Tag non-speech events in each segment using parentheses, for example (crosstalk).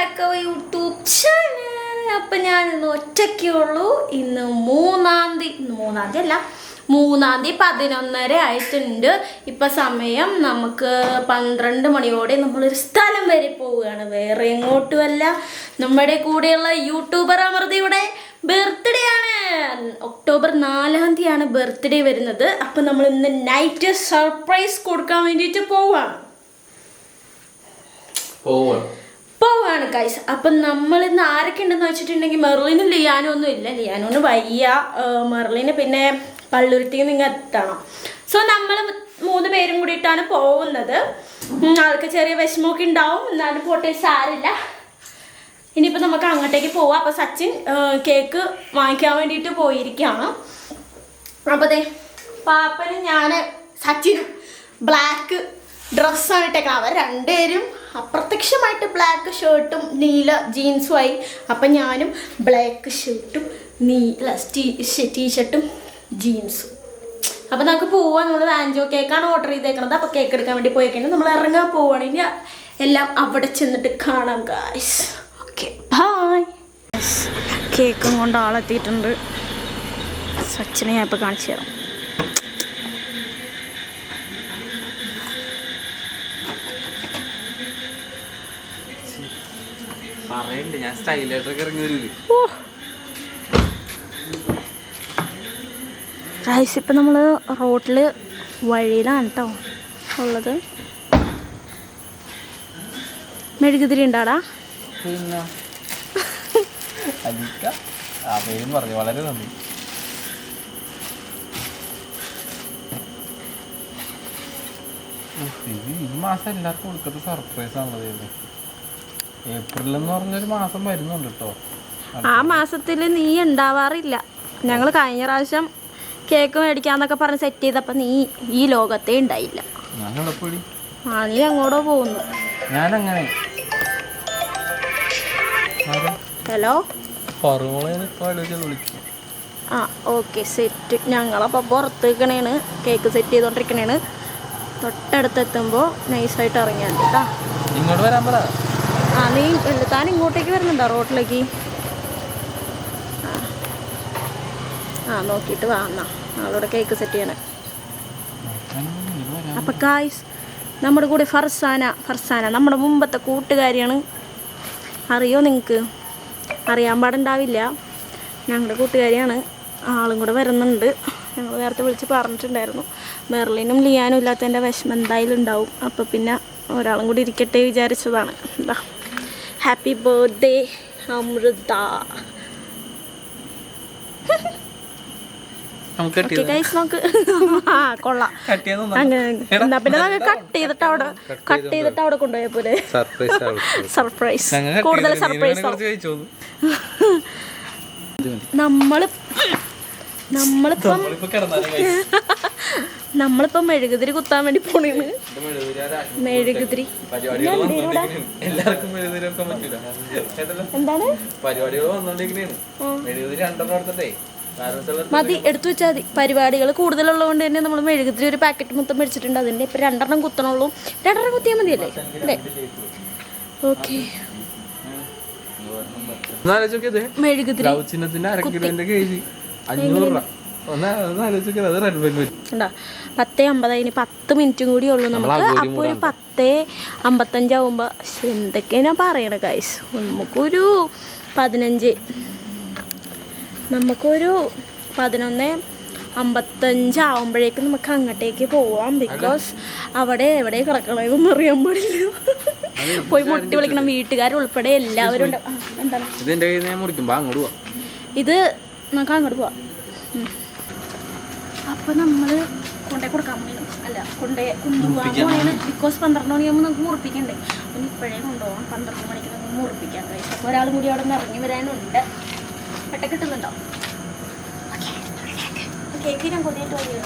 Back YouTube channel അപ്പം ഞാൻ ഒറ്റയ്ക്കേ ഉള്ളൂ ഇന്ന് മൂന്നാം തീയതി മൂന്നാം തീയതി അല്ല. മൂന്നാം തീയതി പതിനൊന്നര ആയിട്ടുണ്ട്. ഇപ്പം സമയം നമുക്ക് പന്ത്രണ്ട് മണിയോടെ നമ്മളൊരു സ്ഥലം വരെ പോവുകയാണ്. വേറെ എങ്ങോട്ടുമല്ല. നമ്മുടെ കൂടെയുള്ള യൂട്യൂബർ അമൃതയുടെ ബർത്ത്ഡേ ആണ്. ഒക്ടോബർ നാലാം തീയതിയാണ് ബർത്ത്ഡേ വരുന്നത്. അപ്പം നമ്മൾ ഇന്ന് നൈറ്റ് സർപ്രൈസ് കൊടുക്കാൻ വേണ്ടിയിട്ട് പോവാണ്. പോവാണ്. പോവാണ് കൈസ് അപ്പം നമ്മൾ ഇന്ന് ആരൊക്കെ ഉണ്ടെന്ന് വെച്ചിട്ടുണ്ടെങ്കിൽ മെർലിനും ലിയാനും ഒന്നും ഇല്ല. ലിയാനോന് വയ്യ. മെർലിന് പിന്നെ പള്ളുരുത്തിക്ക് നിങ്ങൾ എത്തണം. സോ നമ്മൾ മൂന്ന് പേരും കൂടിയിട്ടാണ് പോകുന്നത്. ആൾക്ക് ചെറിയ വിഷമമൊക്കെ ഉണ്ടാവും. എന്നാലും പോട്ടെ സാരില്ല. ഇനിയിപ്പോൾ നമുക്ക് അങ്ങോട്ടേക്ക് പോവാം. അപ്പോൾ സച്ചിൻ കേക്ക് വാങ്ങിക്കാൻ വേണ്ടിയിട്ട് പോയിരിക്കുകയാണ് അപ്പോൾ അതെ പാപ്പനും ഞാൻ സച്ചിൻ ബ്ലാക്ക് ഡ്രസ്സാണ് ഇട്ടേക്കണം അവർ രണ്ടുപേരും അപ്രത്യക്ഷമായിട്ട് ബ്ലാക്ക് ഷർട്ടും നീല ജീൻസും ആയി അപ്പം ഞാനും ബ്ലാക്ക് ഷർട്ടും നീല ടീഷർട്ടും ജീൻസും അപ്പം നമുക്ക് പോവാൻ നമ്മൾ വാഞ്ചോ കേക്കാണ് ഓർഡർ ചെയ്തേക്കണത്. അപ്പോൾ കേക്ക് എടുക്കാൻ വേണ്ടി പോയേക്കുന്നത് നമ്മൾ ഇറങ്ങാൻ പോവുകയാണെങ്കിൽ എല്ലാം അവിടെ ചെന്നിട്ട് കാണാം ഗായ്സ് ഓക്കെ ബായ് കേക്കും കൊണ്ട് ആളെത്തിയിട്ടുണ്ട്. സച്ചിനെ ഞാൻ ഇപ്പോൾ കാണിച്ചു തരാം. പറയണ്ട് ഞാൻ സ്റ്റൈലായിട്ടൊക്കെ ഇറങ്ങി വരൂലേ. ഗൈസ് ഇപ്പം നമ്മൾ റോട്ടിൽ വഴിയിലാണ് കേട്ടോ ഉള്ളത്. മെഴുകുതിരി ഉണ്ടാടാ. (laughs) പറഞ്ഞു വളരെ നന്ദി. ഈ മാസം എല്ലാവർക്കും കൊടുക്കത്തെ സർപ്രൈസ് ആണല്ലോ ഏപ്രിൽ എന്ന് പറഞ്ഞൊരു മാസം വരുന്നുണ്ട് കേട്ടോ ആ മാസത്തിൽ നീ ഉണ്ടാവാറില്ല ഞങ്ങൾ കഴിഞ്ഞ പ്രാവശ്യം കേക്ക് മേടിക്കാന്നൊക്കെ പറഞ്ഞ് സെറ്റ് ചെയ്തപ്പോൾ നീ ഈ ലോകത്തെ ഉണ്ടായില്ല ആ നീ അങ്ങോട്ടോ പോകുന്നു ഞാനങ്ങനെ? ഹലോ? ആ ഓക്കെ സെറ്റ് ഞങ്ങളപ്പോൾ പുറത്ത് നിൽക്കണേണ് കേക്ക് സെറ്റ് ചെയ്തോണ്ടിരിക്കണേണ്. തൊട്ടടുത്ത് എത്തുമ്പോൾ നൈസായിട്ട് ഇറങ്ങിയാൽ മതി കേട്ടോ ഇങ്ങോട്ട് വരാൻ പറ. നീ താൻ ഇങ്ങോട്ടേക്ക് വരുന്നുണ്ടോ റോട്ടിലേക്ക്? ആ. നോക്കിയിട്ട് വാ എന്നാ. അവളോട് കേക്ക് സെറ്റ് ചെയ്യണേ. അപ്പം കായ്സ് നമ്മുടെ കൂടെ ഫർസാന ഫർസാന നമ്മുടെ മുമ്പത്തെ കൂട്ടുകാരിയാണ്. അറിയോ നിങ്ങൾക്ക് അറിയാൻ പാടുണ്ടാവില്ല. ഞങ്ങളുടെ കൂട്ടുകാരിയാണ്. ആളും കൂടെ വരുന്നുണ്ട്. ഞങ്ങൾ നേരത്തെ വിളിച്ച് പറഞ്ഞിട്ടുണ്ടായിരുന്നു. മെർലിനും ലിയാനും ഇല്ലാത്തതിന്റെ വിഷമം എന്തായാലും ഉണ്ടാവും. അപ്പോൾ പിന്നെ ഒരാളും കൂടി ഇരിക്കട്ടെ വിചാരിച്ചതാണ്. എന്താ ഹാപ്പി ബർത്ത്ഡേ അമൃത. നമുക്ക് കട്ട് ഓക്കെ നമുക്ക് ആ കൊള്ളാം. കട്ട് ചെയ്യാൻ അങ്ങനെ എന്നാ പിന്നെ കട്ട് ചെയ്തിട്ട് അവിടെ കട്ട് ചെയ്തിട്ട് അവിടെ കൊണ്ടുപോയ പോലെ സർപ്രൈസ് സർപ്രൈസ് കൂടുതൽ സർപ്രൈസ് വേണേ നമ്മളിപ്പം നമ്മളിപ്പോ മെഴുകുതിരി കുത്താൻ വേണ്ടി പോണേന്ന്. മെഴുകുതിരി? എന്താണ്? മതി എടുത്തു വെച്ചാൽ മതി. പരിപാടികൾ കൂടുതലുള്ളതുകൊണ്ട് തന്നെ നമ്മൾ മെഴുകുതിരി ഒരു പാക്കറ്റ് മൊത്തം മേടിച്ചിട്ടുണ്ട്. അതിന്റെ ഇപ്പൊ രണ്ടെണ്ണം കുത്തണുള്ളൂ. രണ്ടെണ്ണം കുത്തിയാൽ മതിയല്ലേ? അല്ലേ? ഓക്കെ. മെഴുകുതിരി അഞ്ഞൂറ് രൂപ. പത്തേ അമ്പതായി ഇനി പത്ത് മിനിറ്റും കൂടി ഉള്ളൂ നമുക്ക്. അപ്പോൾ ഒരു പത്തേ അമ്പത്തഞ്ചാവുമ്പോൾ എന്തൊക്കെയാ ഞാൻ പറയണ കാശ് നമുക്കൊരു പതിനഞ്ച്. നമുക്കൊരു പതിനൊന്ന് അമ്പത്തഞ്ചാവുമ്പോഴേക്കും നമുക്ക് അങ്ങോട്ടേക്ക് പോവാം. ബിക്കോസ് അവിടെ എവിടെ കിടക്കണമെന്നൊന്നും അറിയാൻ പാടില്ല. പോയി മുട്ടി വിളിക്കണം. വീട്ടുകാരുൾപ്പെടെ എല്ലാവരും ഇത് നമുക്ക് അങ്ങോട്ട് പോവാം. അപ്പൊ നമ്മൾ കൊണ്ടേ കൊടുക്കാൻ പോണേനും അല്ല കൊണ്ടേ കൊണ്ടുപോകാൻ ബിക്കോസ് പന്ത്രണ്ട് മണിയാകുമ്പോൾ നമുക്ക് മുറിപ്പിക്കണ്ടേ? അപ്പം ഇപ്പോഴേ കൊണ്ടുപോകാം പന്ത്രണ്ട് മണിക്ക് നമുക്ക് മുറിപ്പിക്കാൻ കഴിയും. അപ്പോൾ ഒരാളും കൂടി അവിടെ നിന്ന് ഇറങ്ങി വരാനുണ്ട്. പെട്ടെന്ന് കിട്ടുന്നുണ്ടോ? കേക്ക് ഞാൻ കൊതിയായിട്ട് വരിക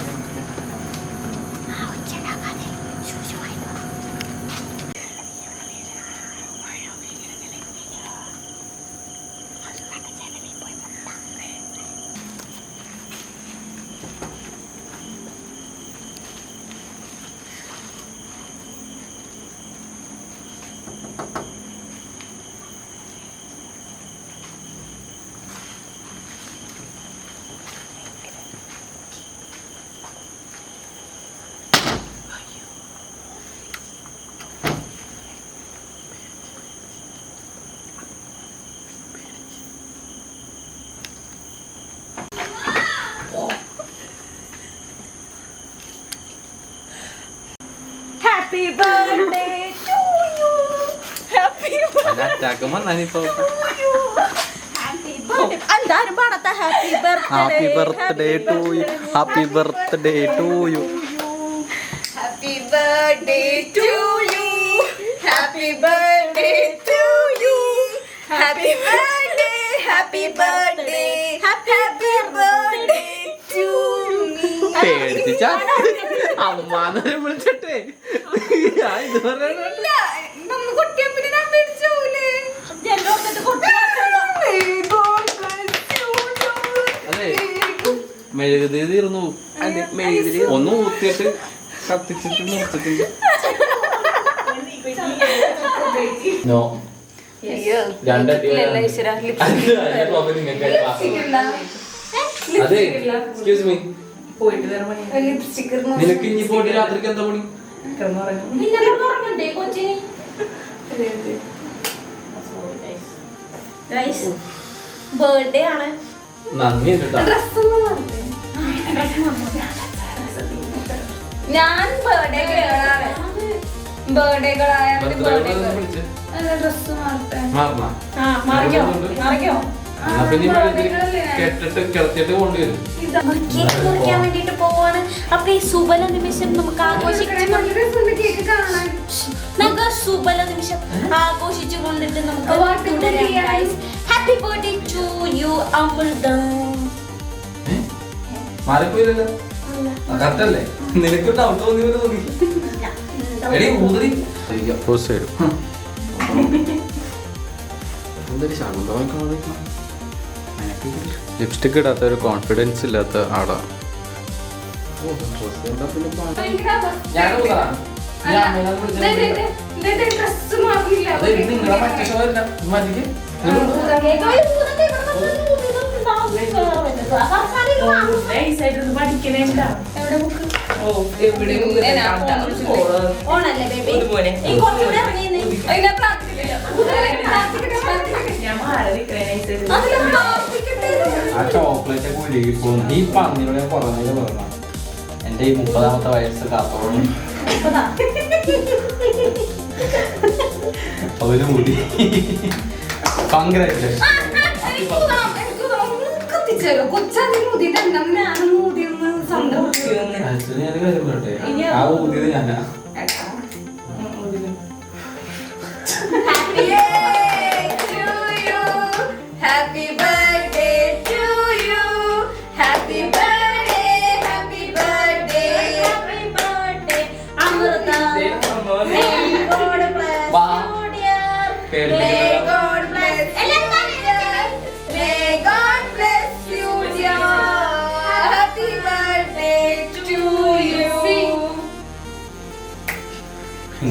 അറ്റാക്ക് വന്നാനിപ്പോ എന്തായാലും പാടത്ത happy happy birthday to you happy birthday to you happy birthday to you happy birthday to you happy birthday happy birthday happy birthday to പേടിച്ചാ അമ്മാനെ വിളിച്ചിട്ടേ. ഞാൻ ഇത് പറയണ മെഴുകുതിരി തീർന്നു ഒന്ന് ഊത്തിയിട്ട് കത്തിച്ചിട്ട് നിർത്തിട്ടുണ്ട് നോ. അതെ എക്സ്ക്യൂസ് മീ നിനക്ക് ഇനി പോയിട്ട് രാത്രിക്ക് എന്താ പണി? ബർത്ത്ഡേ ആണ്. നന്ദി ഞാൻ ബർത്ത്ഡേ ഡ്രസ് മറിക്കോ. വേണ്ടിട്ട് പോവാണ്. അപ്പൊ ഈ സുബല നിമിഷം നമുക്ക് സുബല നിമിഷം ആഘോഷിച്ചു കൊണ്ടിട്ട് നമുക്ക് happy birthday to you Amrita. മാറിപ്പോയില്ലല്ലോ കറക്റ്റല്ലേ നിനക്ക് ഡൗട്ട് തോന്നി പോലെ തോന്നി എടി ഊതറി തരും ലിപ്സ്റ്റിക് ഇടാത്ത ഒരു കോൺഫിഡൻസ് ഇല്ലാത്ത ആടാ ഞാൻ ആ ചോക്ലേറ്റ് ഒക്കെ ഈ പന്നിനോട് ഞാൻ പറഞ്ഞ എന്റെ ഈ മുപ്പതാമത്തെ വയസ്സ് കാത്തോളം. അവർ മുടി. (laughs) കൺഗ്രാറ്റുലേഷൻ കൊച്ചാതി മുതിട്ട് എന്താ ഞാനും മുതിയൊന്ന് സന്തോഷിച്ചു ഞാൻ കാര്യം പറയട്ടെ? ആ ഊതിയത് ഞാനാ.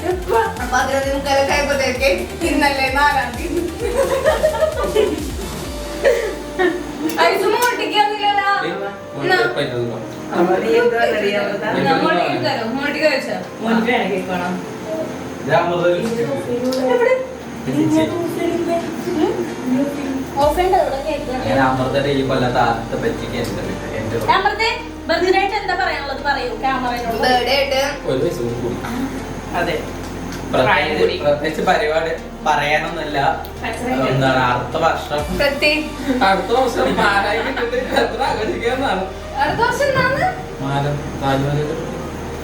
കൊച്ചിന് അതങ്ങോട്ട് കൊച്ചിന് വേറെ ഇന്നല്ലേ നാലാം തീയതി അമൃതയുടെ ഈ കൊല്ലത്തെ ആദ്യത്തെ പറ്റിക്ക് എന്റെ എന്റെ ബർത്ത്ഡേ ആയിട്ട് എന്താ പറയാനുള്ളത് പറയൂ ക്യാമറയോട് അതെ. പ്രത്യേകിച്ച് പരിപാടി പറയാനൊന്നുമില്ല. എന്താണ് അടുത്ത വർഷം? അടുത്ത വർഷം ആഘോഷിക്കാന്നാണ്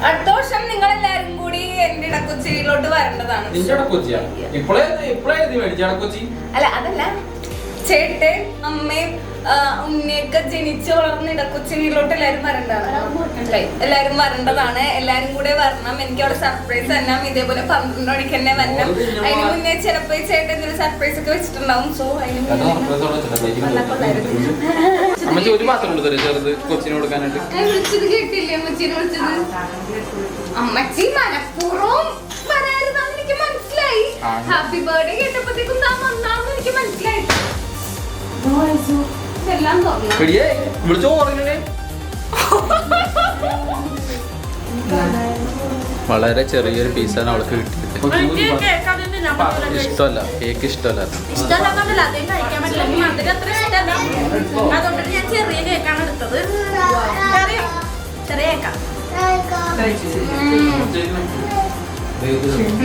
അടുത്ത വർഷം നിങ്ങൾ എല്ലാരും കൂടി എന്റെ ഇടക്കൊച്ചിയിലോട്ട് വരേണ്ടതാണ്. അല്ല അതല്ല. ചേട്ടൻ അമ്മയും ആ, ഉണ്ണിയൊക്കെ ജനിച്ചു വളർന്ന ഇടക്കൊച്ചിയിലോട്ട് എല്ലാരും വരേണ്ടതാണ്? എല്ലാരും വരേണ്ടതാണ്. എല്ലാരും കൂടെ വരണം. എനിക്ക് അവിടെ സർപ്രൈസ് തന്നാം ഇതേപോലെ പന്ത്രണ്ട് മണിക്ക് തന്നെ വരണം. അതിന് മുന്നേ ചിലപ്പോ ഈ ചേട്ടൻ എന്തെങ്കിലും സർപ്രൈസ് ഒക്കെ വെച്ചിട്ടുണ്ടാവും. സോ അതിന് ഒരു കൊടുത്തരും ചെറുത് കൊച്ചിന് കൊടുക്കാനായിട്ട്. വിളിച്ചത് കേട്ടില്ലേ? അമ്മച്ചീനെ വിളിച്ചത്? അമ്മച്ചി മനഃപൂർവം വരാരുതാന്ന് എനിക്ക് മനസ്സിലായി. ഹാപ്പി ബർത്ത്ഡേ കേട്ടപ്പോഴത്തേക്കും താൻ ഒന്നാമത് എനിക്ക് മനസ്സിലായി. എടിയേ വിളിച്ചോ പറഞ്ഞേ വളരെ ചെറിയൊരു പീസാണ് അവൾക്ക് കിട്ടിയത്. ഇഷ്ടമല്ല കേക്ക് ഇഷ്ടമല്ല.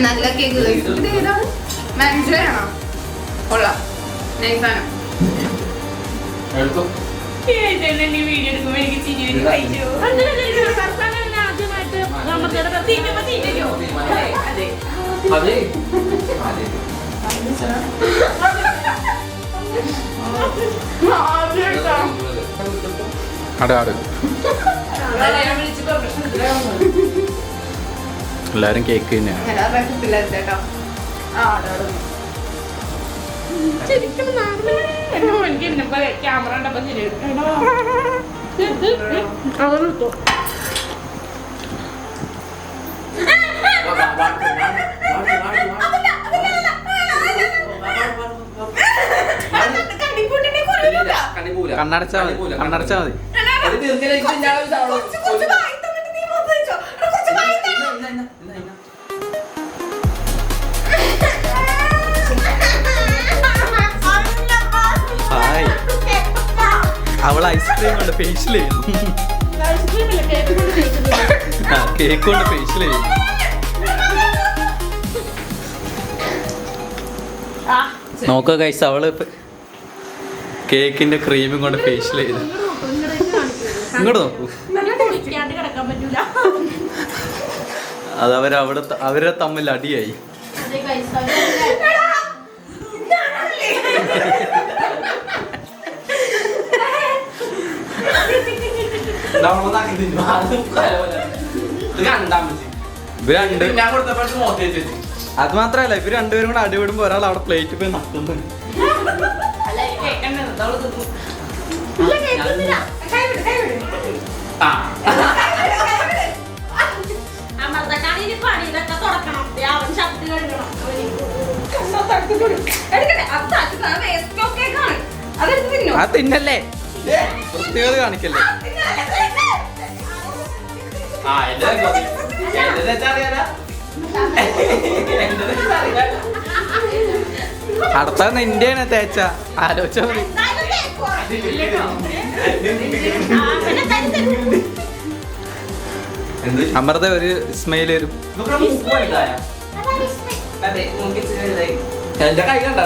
നല്ല കേക്ക് മാഞ്ചുവലാണോ കൊള്ളാം. നൈസാണ് തിന്നോ? അതെ അടെ ആട് എല്ലാരും കേക്ക് തന്നെയാണ് ശരിക്കും നാളെ എനിക്ക് ഇന്നപ്പോ ക്യാമറ ഉണ്ടപ്പോ ശരി. അതെടുത്തോ കണ്ണടച്ചാ മതി. കണ്ണടച്ചാ മതി. അവൾ ഐസ്ക്രീം കൊണ്ട് ഫേഷ്യൽ ചെയ്യുന്നു. കേക്ക് കൊണ്ട് ഫേഷ്യൽ ചെയ്യുന്നു. നോക്ക നോക്കുക കൈസ് അവൾ കേക്കിന്റെ ക്രീമും കൊണ്ട് ഫേഷ്യൽ ചെയ്തു. ഇങ്ങോട്ട് നോക്കൂ. അത് അവർ അവിടെ അവരെ തമ്മിൽ അടിയായി. അതെ മാത്രല്ല ഇവർ രണ്ടുപേരും കൂടെ അടിവിടുമ്പോ ഒരാൾ അവിടെ പ്ലേറ്റ് പോയി നക്കുന്നു അത് കേൾക്കുന്നില്ല. അമൃതക്കാണ് കാണിക്കല്ലേ? ആ തിന്നല്ലേ പ്രത്യേകത കാണിക്കല്ലേ അടുത്ത നിന്റെയാണ് തേച്ച. ആലോചിച്ച മതി. അമൃത ഒരു സ്മൈൽ വരും എന്റെ കൈ കണ്ടാ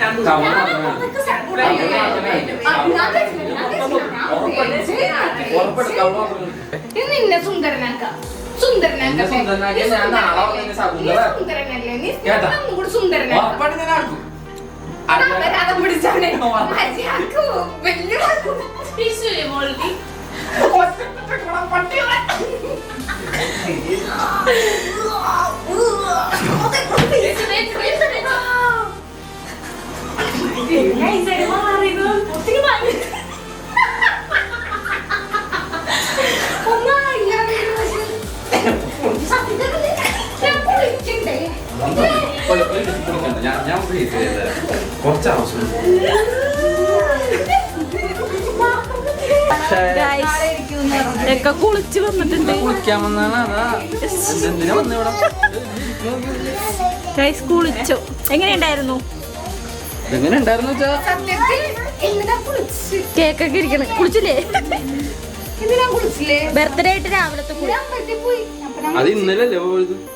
കേക്കൊക്കെ ഞാൻ കൊടുക്കുമ്പോ ഇത് നിന്നെ സുന്ദരനാക്കാം. സുന്ദരനാക്കാം നിന്നെ സുന്ദരനാക്കിയ ഞാൻ നാളെ വന്ന് ശകുന്തള. നീ സുന്ദരനല്ലേ? നീ കേട്ടാ? ഒന്നും കൂടി സുന്ദരനാക്കാം അപരാധം പിടിച്ചാണേ മര്യാദയ്ക്ക് വലിയ ഞാൻ കുറച്ച് ആവശ്യം ഒക്കെ കുളിച്ച് വന്നിട്ടുണ്ട് കുളിക്കാൻ വന്നാണ് അതാ എന്തിനാ വന്ന ഇവിടെ ഗൈസ് കുളിച്ചു എങ്ങനെയുണ്ടായിരുന്നു? എങ്ങനെ ഉണ്ടായിരുന്നു വെച്ചാ? സത്യത്തിൽ എന്തിനാ കുളിച്ച്. കേക്കൊക്കെ ഇരിക്കണ. കുളിച്ചില്ലേ? ബർത്ത്ഡേ ആയിട്ട് രാവിലത്തെ കുളി ഞാൻ അമ്പലത്തിൽ പോയി. അത് ഇന്നലെ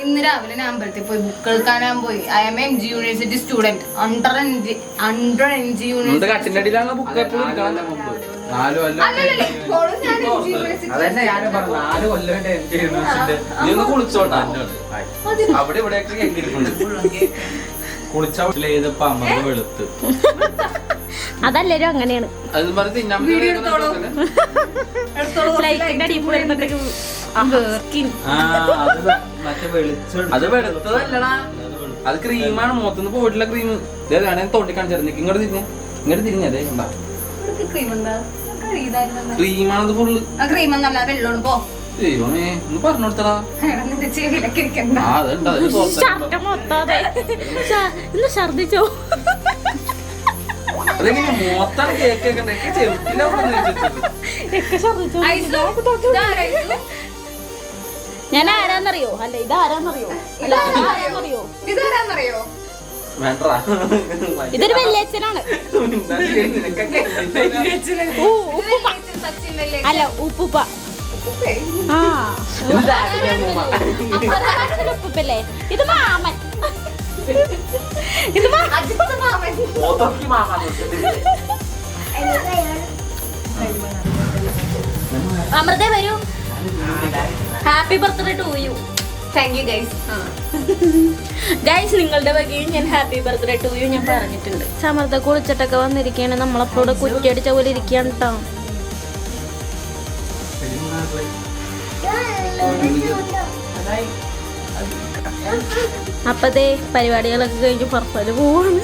ഇന്ന് രാവിലെ ഞാൻ അമ്പലത്തിൽ പോയി. ബുക്ക് എടുക്കാനാൻ പോയി. I M M G university student under N G under N G university നാല് കൊല്ലം അതന്നെ ഞാനും പറഞ്ഞു നാല് കൊല്ലമായിട്ട് അവിടെ ഇവിടെയൊക്കെ കുളിച്ച ചെയ്തപ്പോ അമ്മ വെളുത്ത്. അതല്ലേരും അങ്ങനെയാണ്. അത് പറഞ്ഞ് തിന്നാൻ അത് മറ്റേ വെളിച്ചം അത് വെളുത്തതല്ലടാ. അത് ക്രീമാണ് മുഖത്തുനിന്ന് പോയിട്ടുള്ള ക്രീം ഇതേ തോണ്ടി കാണിച്ചിരുന്നു ഇങ്ങോട്ട് തിരിഞ്ഞേ. ഇങ്ങോട്ട് തിരിഞ്ഞേ അതേ ഉണ്ടാ? ക്രീം. ക്രീമാണത് ഫുള്ള് പോ. ദൈവമേ ഒന്ന് പറഞ്ഞു കൊടുത്തടാ. ഇന്ന് ഛർദിച്ചോ? ഞാൻ ആരാന്നറിയോ? അല്ല ഇതാരാന്നറിയോ? അല്ല ഇത് ആരാന്നറിയോ ഇതാരാന്നറിയോ? ഇതൊരു വെല്ലേച്ചൻ. അല്ല ഉപ്പുപ്പ. ഉപ്പുപ്പല്ലേ? ഇത് മാമൻ. ഇത്. അമൃത വരൂ. Happy birthday to you. Thank you guys. Guys നിങ്ങളുടെ വകയും ഞാൻ ഹാപ്പി ബർത്ത്ഡേ ടു യു ഞാൻ പറഞ്ഞിട്ടുണ്ട്. സമർത്ഥ കുളിച്ചിട്ടൊക്കെ വന്നിരിക്കുകയാണ് നമ്മളപ്പോടെ കുറ്റിയടിച്ച പോലെ ഇരിക്കുകയാണ് കേട്ടോ അപ്പതേ പരിപാടികളൊക്കെ കഴിഞ്ഞ് പുറത്തു പോവാണ്.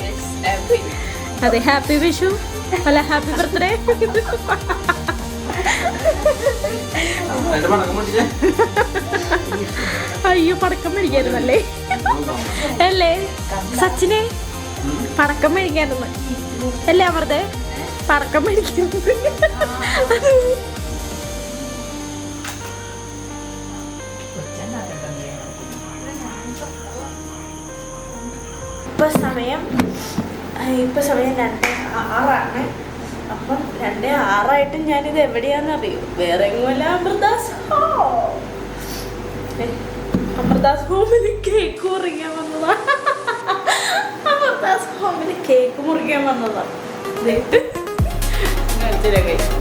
അതെ ഹാപ്പി വിഷു. അല്ല ഹാപ്പി (laughs) ബർത്ത്ഡേ പടക്കം. (laughs) അയ്യോ പടക്കം മേടിക്കായിരുന്നല്ലേ? അല്ലേ? സച്ചിനെ പടക്കം മേടിക്കായിരുന്നു. അല്ലേ അമൃത? പടക്കം മേടിക്കുന്നു ഇപ്പൊ സമയം ഇപ്പം സമയം രണ്ട് ആറാണ്. അപ്പം രണ്ട് ആറായിട്ടും ഞാനിത് എവിടെയാന്ന് അറിയൂ വേറെ എങ്ങുമല്ല അമൃതാസ് ഹോം അമൃതാസ് ഹോമിൽ കേക്ക് മുറിക്കാൻ വന്നതാ. അമൃതാസ് ഹോമിൽ കേക്ക് മുറിക്കാൻ വന്നതാ.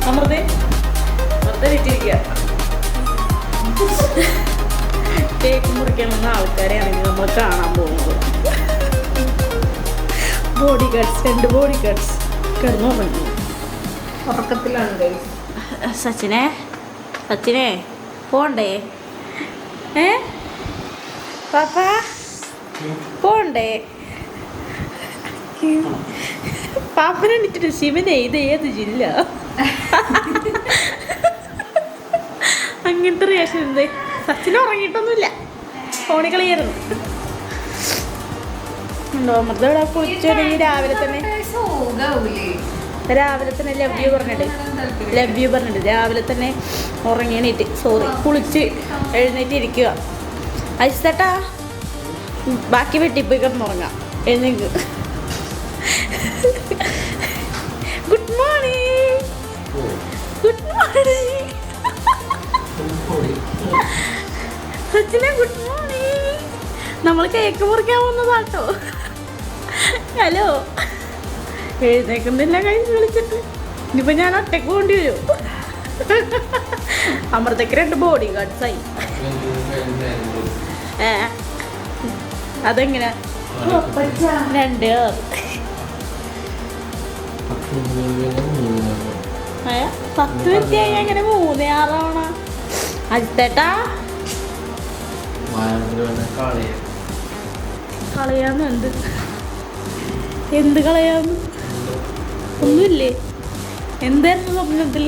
അമൃതേ അമൃത വെച്ചിരിക്കുക കേക്ക് മുറിക്കാൻ വന്ന ആൾക്കാരെയാണെങ്കിൽ നമ്മൾ കാണാൻ പോകുന്നത്. ബോഡി ഗാർഡ്സ് രണ്ട് ബോഡി ഗാർഡ്സ് കിടന്നുറങ്ങി. ഉറക്കത്തിലാണ്. സച്ചിനെ സച്ചിനെ പോണ്ടേ? ഏ? പാപ്പാ? പോണ്ടേ. പാപ്പനെ എണീറ്റിട്ട് ശിവനെ ഇത് ഏത് ജില്ല? അങ്ങനത്തെ റിയാക്ഷൻ എന്ത് സച്ചിന് ഉറങ്ങിയിട്ടൊന്നുമില്ല. ഫോണി കളിയായിരുന്നു. ഉണ്ടോ? അമൃത ഇവിടെ ഉച്ച രാവിലെ തന്നെ? രാവിലെ തന്നെ ലവ് യു പറഞ്ഞിട്ട്. ലവ് യു പറഞ്ഞിട്ട്. രാവിലെ തന്നെ ഉറങ്ങിയണീറ്റ്. സോറി കുളിച്ച് എഴുന്നേറ്റ് ഇരിക്കുക അയച്ചേട്ടാ ബാക്കി വെട്ടിപ്പോയി കിടന്നുറങ്ങാം. എഴുന്നേക്ക്. ഗുഡ് മോർണിംഗ് ഗുഡ് മോർണിംഗ് സച്ചിനെ ഗുഡ് മോർണിംഗ് നമ്മൾ കേക്ക് മുറിക്കാൻ വന്നതാട്ടോ. ഹലോ എഴുന്നേക്കുന്നില്ല കഴിഞ്ഞ് വിളിച്ചിട്ട് ഇനിയിപ്പോൾ ഞാൻ ഒറ്റയ്ക്ക് വേണ്ടി വരും. അമൃതയ്ക്ക് രണ്ട് ബോഡി ഗാർഡ്സായി ഏ അതെങ്ങനെ? രണ്ട്. പത്ത് വ്യക്തിയായി അങ്ങനെ മൂന്ന് ആറാവണ അടുത്തേട്ടാ കളയാന്ന് എന്ത്? എന്ത് കളയാന്ന്? ഒന്നുമില്ലേ? എന്തായിരുന്നു സ്വപ്നത്തിൽ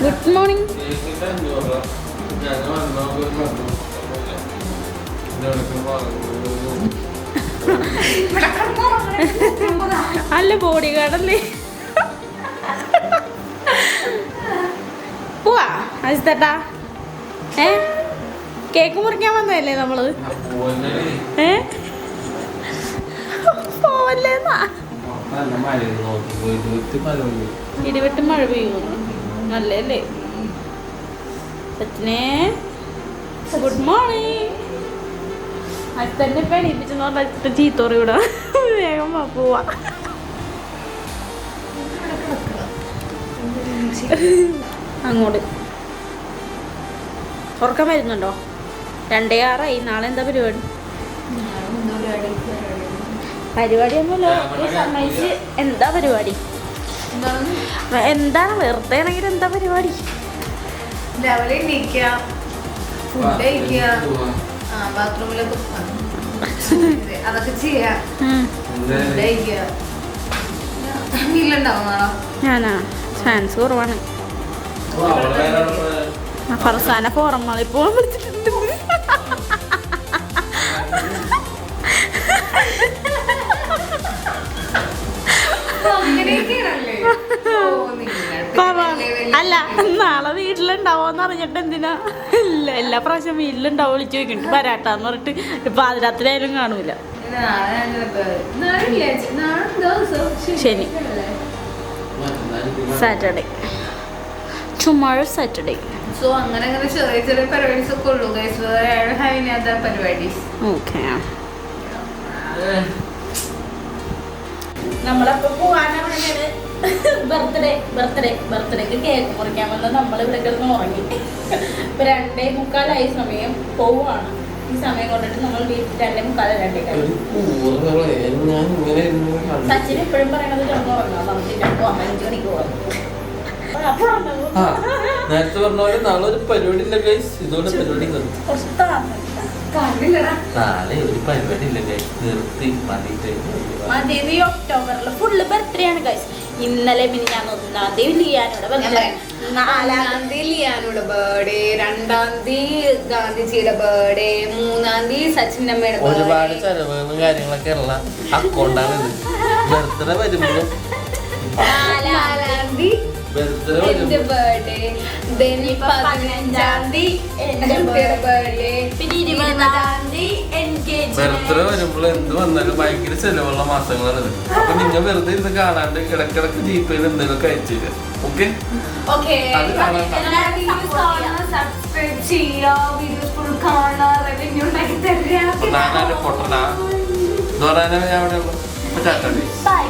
ഗുഡ് മോർണിംഗ് അല്ല ബോഡി ഗാർഡല്ലേ പോവാ. അജിത്തേട്ടാ ഏ? കേക്ക് മുറിക്കാൻ വന്നതല്ലേ നമ്മൾ? ഏ? പോവല്ലേന്നാ ഇടിവെട്ട് മഴ പെയ്യുന്നു നല്ലല്ലേ സച്ചിനെ ഗുഡ് മോർണിംഗ് തന്നെ ഇപ്പൊ എണീപ്പിച്ചെന്ന് പറഞ്ഞിട്ട് ചീത്തോറി വിടാ വേഗം പോവാ. അങ്ങോട്ട്. ഉറക്കം വരുന്നുണ്ടോ? രണ്ടേ ആറായി. നാളെ എന്താ പരിപാടി? പരിപാടിയൊന്നുമില്ല. ഈ സമ്മതിച്ച് എന്താ പരിപാടി? എന്താണ് വെറുതെ ആണെങ്കിൽ എന്താ പരിപാടി? രാവിലെ ബാത്റൂമിലൊക്കെ പോകാം. അതൊക്കെ ചെയ്യാം. ഞാനാ. ചാൻസ് കുറവാണ്. ഫർസാന ഫോറമ്മളി പോകാൻ വിളിച്ചിട്ടുണ്ട്. അല്ല നാളെ വീട്ടിലുണ്ടാവോന്ന് അറിഞ്ഞിട്ട് എന്തിനാ? ഇല്ല എല്ലാ പ്രാവശ്യം വീട്ടിലുണ്ടാവോ വിളിച്ചു ചോദിക്കുന്നുണ്ട് വരാട്ടാന്ന് പറഞ്ഞിട്ട് ഇപ്പൊ പാതിരാത്രി ആയാലും കാണൂല ശനി. സാറ്റർഡേ. Tomorrow Saturday. സോ അങ്ങനെ അങ്ങനെ ചെറിയ ചെറിയ പരിപാടീസ് ഒക്കെ ഉള്ളൂ. ഗൈസ് വേറെ അതർ പരിപാടീസ് ഓക്കെ. നമ്മളപ്പോ പോവാനാണ് ബർത്ത്ഡേ ബർത്ത്ഡേ ബർത്ത്ഡേക്ക് കേക്ക് മുറിക്കാൻ വന്ന നമ്മൾ ഇവിടെ കിടന്ന് ഉറങ്ങി. ഇപ്പൊ രണ്ടേ മുക്കാലായി സമയം പോവാണ് ഈ സമയം കൊണ്ടിട്ട് നമ്മൾ വീട്ടിൽ രണ്ടേ മുക്കാല രണ്ടേ. സച്ചിൻ എപ്പോഴും പറയണത് കിടന്ന് ഉറങ്ങാം. പറഞ്ഞില്ല പോവാം അഞ്ചു മണിക്ക് പോവാം. നേരത്തെ പറഞ്ഞ പോലെ നാളെ ഒരു പരിപാടി ഇല്ല ഗൈസ് ഇതോടെ പരിപാടി നിർത്തി. നാളെ ഒരു പരിപാടി ഇല്ല ഗൈസ് നിർത്തി മതി. ഒക്ടോബറിൽ ഫുള്ള് ബർത്ത്ഡേ ആണ് ഗൈസ് ഇന്നലെ പിന്നെ ഞാൻ ഒന്നാം തീയതി ലിയാനോട്. നാലാം തീയതി ലിയാനോട് ബേർഡേ രണ്ടാം തീയതി ഗാന്ധിജിയുടെ ബേർഡേ മൂന്നാം തീയതി സച്ചിൻ അമ്മയുടെ ഒരുപാട്. ചെലവുകളും കാര്യങ്ങളൊക്കെ ഉള്ള അക്കൗണ്ടാണ് ഇത് ബർത്ത്ഡേ വരുമ്പോഴും നാലാം തീയതി എന്റെ ബർത്ത്ഡേ പതിനഞ്ചാം തീയതി എന്റെ ബർത്ത്ഡേ പിന്നെ ഇരുപതാം തീയതി എൻഗേജ് ബർത്ത്ഡേ വരുമ്പോൾ എന്ത് വന്നാലും ഭയങ്കര ചെലവുള്ള മാസങ്ങളാണ് അപ്പൊ നിങ്ങൾ വെറുതെ ഇരുന്ന് കാണാണ്ട് ഇടക്കിടക്ക് ജീപ്പയിൽ എന്തെങ്കിലും അയച്ചു തരാം ഓക്കെ സബ്സ്ക്രൈബ് ചെയ്യുക. വീഡിയോസ് ഫുൾ കാണുക. റവന്യൂ ഉണ്ടാക്കി തരിക. അപ്പൊ ഞാനൊരു പൊട്ടനാ ഞാൻ അവിടെ. അപ്പൊ ബൈ